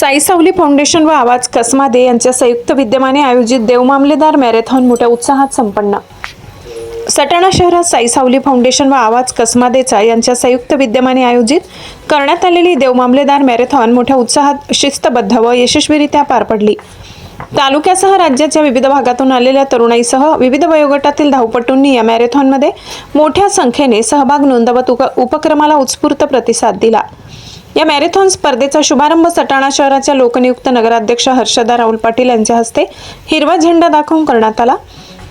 साई सावली फाउंडेशन व आवाज कसमादे यांच्या संयुक्त विद्यमाने आयोजित देवमामलेदार मॅरेथॉन मोठ्या उत्साहात संपन्न. सटाणा शहरात साई सावली फाउंडेशन व आवाज कसमादेचा यांच्या संयुक्त विद्यमाने आयोजित करण्यात आलेली देवमामलेदार मॅरेथॉन मोठ्या उत्साहात शिस्तबद्ध व यशस्वीरित्या पार पडली. तालुक्यासह राज्याच्या विविध भागातून आलेल्या तरुणाईसह विविध वयोगटातील धावपटूंनी या मॅरेथॉनमध्ये मोठ्या संख्येने सहभाग नोंदवत उपक्रमाला उत्स्फूर्त प्रतिसाद दिला. या मॅरेथॉन स्पर्धेचा शुभारंभ सटाणा शहराच्या लोकनियुक्त नगराध्यक्ष हर्षदा राहुल पाटील यांच्या हस्ते हिरवा झेंडा दाखवून करण्यात आला.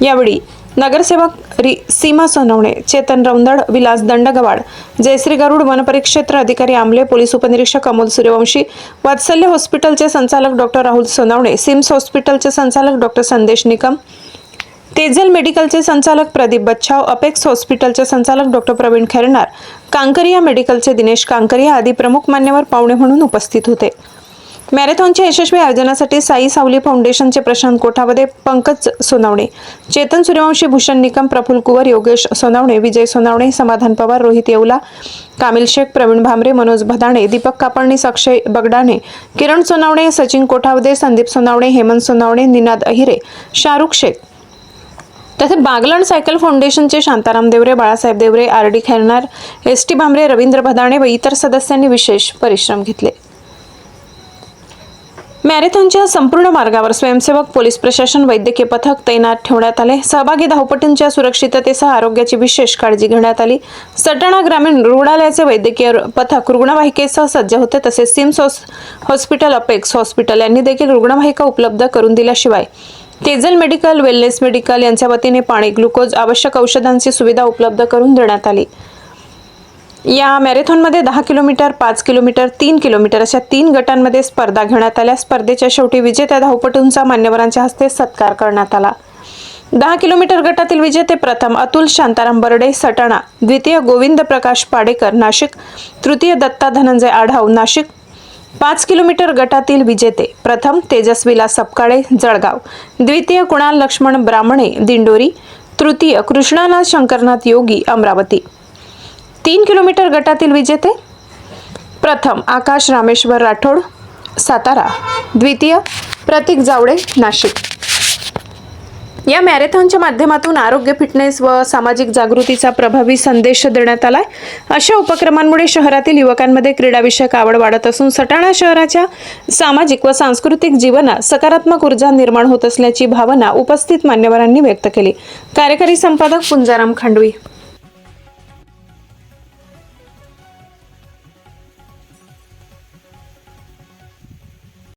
यावेळी नगरसेवक रि सीमा सोनवणे चेतन रौंदड विलास दंडगवाड जयश्री गरुड वनपरिक्षेत्र अधिकारी आमले पोलीस उपनिरीक्षक अमोल सूर्यवंशी वात्सल्य हॉस्पिटलचे संचालक डॉक्टर राहुल सोनवणे सिम्स हॉस्पिटलचे संचालक डॉक्टर संदेश निकम तेजल मेडिकलचे संचालक प्रदीप बच्छाव अपेक्स हॉस्पिटलचे संचालक डॉक्टर प्रवीण खैरनार कांकरिया मेडिकलचे दिनेश कांकरिया आदी प्रमुख मान्यवर पाहुणे म्हणून उपस्थित होते. मॅरेथॉनच्या यशस्वी आयोजनासाठी साई सावली फाउंडेशनचे प्रशांत कोठावदे पंकज सोनावणे चेतन सूर्यवंशी भूषण निकम प्रफुल कुवर योगेश सोनावणे विजय सोनावणे समाधान पवार रोहित येवला कामिल शेख प्रवीण भामरे मनोज भदाणे दीपक कापडणीस अक्षय बगडाणे किरण सोनावणे सचिन कोठावदे संदीप सोनावणे हेमंत सोनावणे निनाद अहिरे शाहरुख शेख तसेच बागलाण सायकल फाउंडेशनचे Shantaram Deore Balasaheb Deore R D Khairnar S T Bhambare Ravindra Bhadane व इतर सदस्यांनी विशेष परिश्रम घेतले. मॅरेथॉनच्या संपूर्ण मार्गावर स्वयंसेवक पोलीस प्रशासन वैद्यकीय पथक तैनात ठेवण्यात आले. सहभागी धावपटूंच्या सुरक्षिततेसह आरोग्याची विशेष काळजी घेण्यात आली. सटाणा ग्रामीण रुग्णालयाचे वैद्यकीय पथक रुग्णवाहिकेसह सज्ज होते तसेच सिम्स हॉस्पिटल अपेक्स हॉस्पिटल यांनी देखील रुग्णवाहिका उपलब्ध करून दिल्याशिवाय तेजल मेडिकल वेलनेस मेडिकल यांच्या वतीने पाणी ग्लुकोज आवश्यक औषधांची सुविधा उपलब्ध करून देण्यात आली. या मॅरेथॉनमध्ये दहा किलोमीटर पाच किलोमीटर तीन किलोमीटर अशा तीन गटांमध्ये स्पर्धा घेण्यात आल्या. स्पर्धेच्या शेवटी विजेत्या धावपटूंचा मान्यवरांच्या हस्ते सत्कार करण्यात आला. दहा किलोमीटर गटातील विजेते प्रथम अतुल शांताराम बर्डे सटाणा द्वितीय गोविंद प्रकाश पाडेकर नाशिक तृतीय दत्ता धनंजय आढाव नाशिक पाच किलोमीटर गटातील विजेते प्रथम तेजस्विला सपकाळे जळगाव. द्वितीय कुणाल लक्ष्मण ब्राह्मणे दिंडोरी. तृतीय कृष्णानाथ शंकरनाथ योगी अमरावती. तीन किलोमीटर गटातील विजेते? प्रथम आकाश रामेश्वर राठोड सातारा. द्वितीय प्रतीक जावडे नाशिक. या मॅरेथॉनच्या माध्यमातून आरोग्य फिटनेस व सामाजिक जागृतीचा प्रभावी संदेश देण्यात आलाय. अशा उपक्रमांमुळे शहरातील युवकांमध्ये क्रीडाविषयक आवड वाढत असून सटाणा शहराच्या सामाजिक व सांस्कृतिक जीवनात सकारात्मक ऊर्जा निर्माण होत असल्याची भावना उपस्थित मान्यवरांनी व्यक्त केली. कार्यकारी संपादक पुंजाराम खांडवी.